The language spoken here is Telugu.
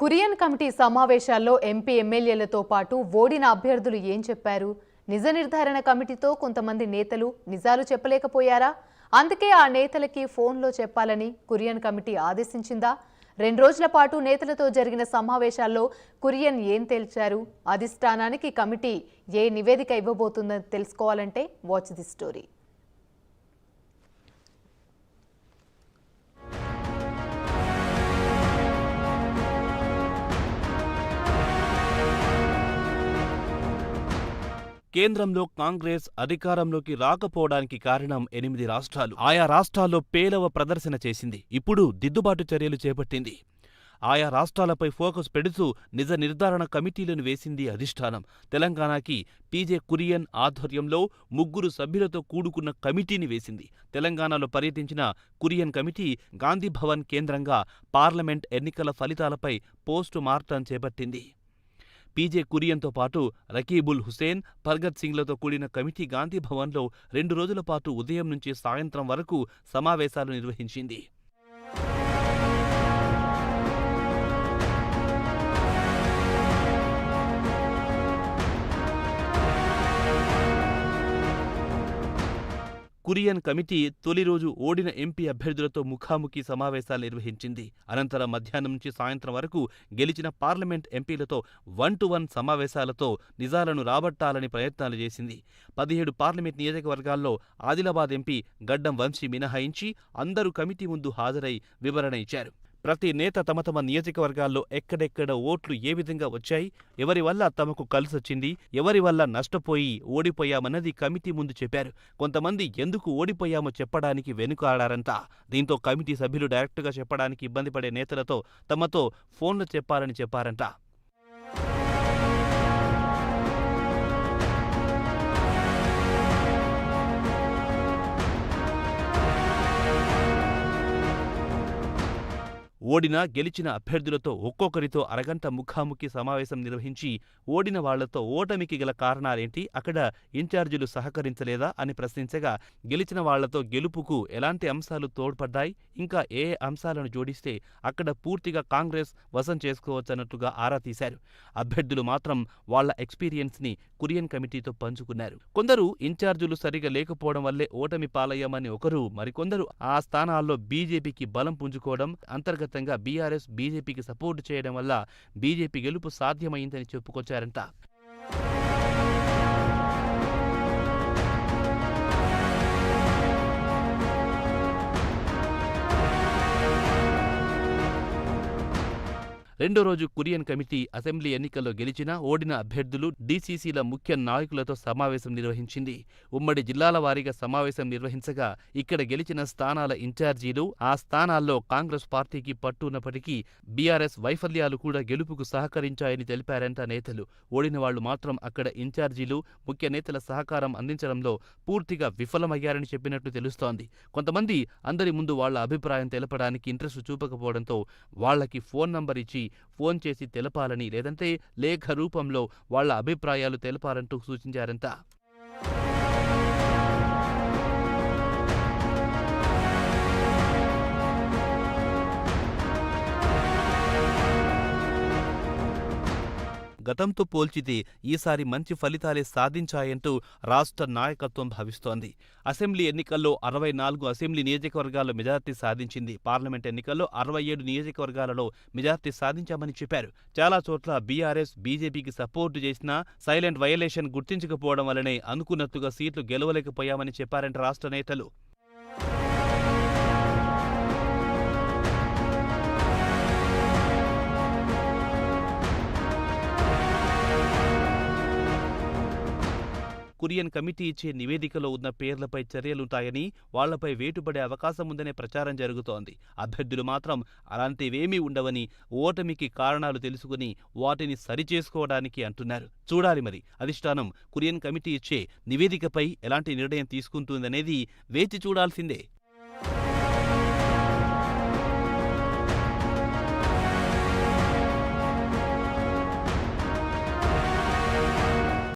కురియన్ కమిటీ సమావేశాల్లో ఎంపీ ఎమ్మెల్యేలతో పాటు ఓడిన అభ్యర్థులు ఏం చెప్పారు? నిజ నిర్ధారణ కమిటీతో కొంతమంది నేతలు నిజాలు చెప్పలేకపోయారా? అందుకే ఆ నేతలకి ఫోన్లో చెప్పాలని కురియన్ కమిటీ ఆదేశించిందా? రెండు రోజుల పాటు నేతలతో జరిగిన సమావేశాల్లో కురియన్ ఏం తేల్చారు? అధిష్టానానికి కమిటీ ఏ నివేదిక ఇవ్వబోతుందని తెలుసుకోవాలంటే వాచ్ ది స్టోరీ. కేంద్రంలో కాంగ్రెస్ అధికారంలోకి రాకపోవడానికి కారణం ఎనిమిది రాష్ట్రాలు. ఆయా రాష్ట్రాల్లో పేలవ ప్రదర్శన చేసింది. ఇప్పుడు దిద్దుబాటు చర్యలు చేపట్టింది. ఆయా రాష్ట్రాలపై ఫోకస్ పెడుతూ నిజ నిర్ధారణ కమిటీలను వేసింది అధిష్టానం. తెలంగాణకి పీజే కురియన్ ఆధ్వర్యంలో ముగ్గురు సభ్యులతో కూడుకున్న కమిటీని వేసింది. తెలంగాణలో పర్యటించిన కురియన్ కమిటీ గాంధీభవన్ కేంద్రంగా పార్లమెంట్ ఎన్నికల ఫలితాలపై పోస్టు మార్టం చేపట్టింది. పీజే కురియన్తో పాటు రకీబుల్ హుసేన్ పర్గత్ సింగ్లతో కూడిన కమిటీ గాంధీ భవన్లో రెండు రోజుల పాటు ఉదయం నుంచి సాయంత్రం వరకు సమావేశాలు నిర్వహించింది. కురియన్ కమిటీ తొలి రోజు ఓడిన ఎంపీ అభ్యర్థులతో ముఖాముఖి సమావేశాలు నిర్వహించింది. అనంతరం మధ్యాహ్నం నుంచి సాయంత్రం వరకు గెలిచిన పార్లమెంట్ ఎంపీలతో వన్ టు వన్ సమావేశాలతో నిజాలను రాబట్టాలని ప్రయత్నాలు చేసింది. పదిహేడు పార్లమెంట్ నియోజకవర్గాల్లో ఆదిలాబాద్ ఎంపీ గడ్డం వంశీ మినహాయించి అందరూ కమిటీ ముందు హాజరై వివరణ ఇచ్చారు. ప్రతి నేత తమ తమ నియోజకవర్గాల్లో ఎక్కడెక్కడ ఓట్లు ఏ విధంగా వచ్చాయి ఎవరి వల్ల తమకు కలిసొచ్చింది ఎవరి వల్ల నష్టపోయి ఓడిపోయామన్నది కమిటీ ముందు చెప్పారు. కొంతమంది ఎందుకు ఓడిపోయామో చెప్పడానికి వెనుకాడారంట. దీంతో కమిటీ సభ్యులు డైరెక్టుగా చెప్పడానికి ఇబ్బంది పడే నేతలతో తమతో ఫోన్లు చెప్పాలని చెప్పారంట. ఓడిన గెలిచిన అభ్యర్థులతో ఒక్కొక్కరితో అరగంట ముఖాముఖి సమావేశం నిర్వహించి ఓడిన వాళ్ళతో ఓటమికి గల కారణాలేంటి? అక్కడ ఇన్ఛార్జీలు సహకరించలేదా? అని ప్రశ్నించగా గెలిచిన వాళ్ళతో గెలుపుకు ఎలాంటి అంశాలు తోడ్పడ్డాయి? ఇంకా ఏ అంశాలను జోడిస్తే అక్కడ పూర్తిగా కాంగ్రెస్ వశం చేసుకోవచ్చన్నట్టుగా ఆరా తీశారు. అభ్యర్థులు మాత్రం వాళ్ళ ఎక్స్పీరియన్స్ని కురియన్ కమిటీతో పంచుకున్నారు. కొందరు ఇన్ఛార్జీలు సరిగా లేకపోవడం వల్లే ఓటమి పాలయ్యామని ఒకరు మరికొందరు ఆ స్థానాల్లో బీజేపీకి బలం పుంజుకోవడం అంతర్గత అంతర్గతంగా బీఆర్ఎస్ బీజేపీకి సపోర్టు చేయడం వల్ల బీజేపీ గెలుపు సాధ్యమైందని చెప్పుకొచ్చారంట. రెండో రోజు కురియన్ కమిటీ అసెంబ్లీ ఎన్నికల్లో గెలిచిన ఓడిన అభ్యర్థులు డీసీసీల ముఖ్య నాయకులతో సమావేశం నిర్వహించింది. ఉమ్మడి జిల్లాల వారీగా సమావేశం నిర్వహించగా ఇక్కడ గెలిచిన స్థానాల ఇన్ఛార్జీలు ఆ స్థానాల్లో కాంగ్రెస్ పార్టీకి పట్టున్నప్పటికీ బీఆర్ఎస్ వైఫల్యాలు కూడా గెలుపుకు సహకరించాయని తెలిపారంట నేతలు. ఓడిన వాళ్ళు మాత్రం అక్కడ ఇన్ఛార్జీలు ముఖ్య నేతల సహకారం అందించడంలో పూర్తిగా విఫలమయ్యారని చెప్పినట్లు తెలుస్తోంది. కొంతమంది అందరి ముందు వాళ్ళ అభిప్రాయం తెలపడానికి ఇంట్రెస్ట్ చూపకపోవడంతో వాళ్ళకి ఫోన్ నంబర్ ఇచ్చి ఫోన్ చేసి తెలపాలని లేదంటే లేఖ రూపంలో వాళ్ళ అభిప్రాయాలు తెలపాలంటూ సూచించారంట. గతంతో పోల్చితే ఈసారి మంచి ఫలితాలే సాధించాయంటూ రాష్ట్ర నాయకత్వం భావిస్తోంది. అసెంబ్లీ ఎన్నికల్లో అరవై నాలుగు అసెంబ్లీ నియోజకవర్గాల్లో మెజార్టీ సాధించింది. పార్లమెంట్ ఎన్నికల్లో అరవై ఏడు నియోజకవర్గాలలో మెజార్టీ సాధించామని చెప్పారు. చాలా చోట్ల బీఆర్ఎస్ బీజేపీకి సపోర్టు చేసినా సైలెంట్ వయలేషన్ గుర్తించకపోవడం వల్లనే అనుకున్నట్టుగా సీట్లు గెలవలేకపోయామని చెప్పారంట రాష్ట్ర నేతలు. కురియన్ కమిటీ ఇచ్చే నివేదికలో ఉన్న పేర్లపై చర్యలుంటాయని వాళ్ళపై వేటుపడే అవకాశం ఉందనే ప్రచారం జరుగుతోంది. అభ్యర్థులు మాత్రం అలాంటివేమీ ఉండవని ఓటమికి కారణాలు తెలుసుకుని వాటిని సరిచేసుకోవడానికి అంటున్నారు. చూడాలి మరి అధిష్టానం కురియన్ కమిటీ ఇచ్చే నివేదికపై ఎలాంటి నిర్ణయం తీసుకుంటుందనేది వేచి చూడాల్సిందే.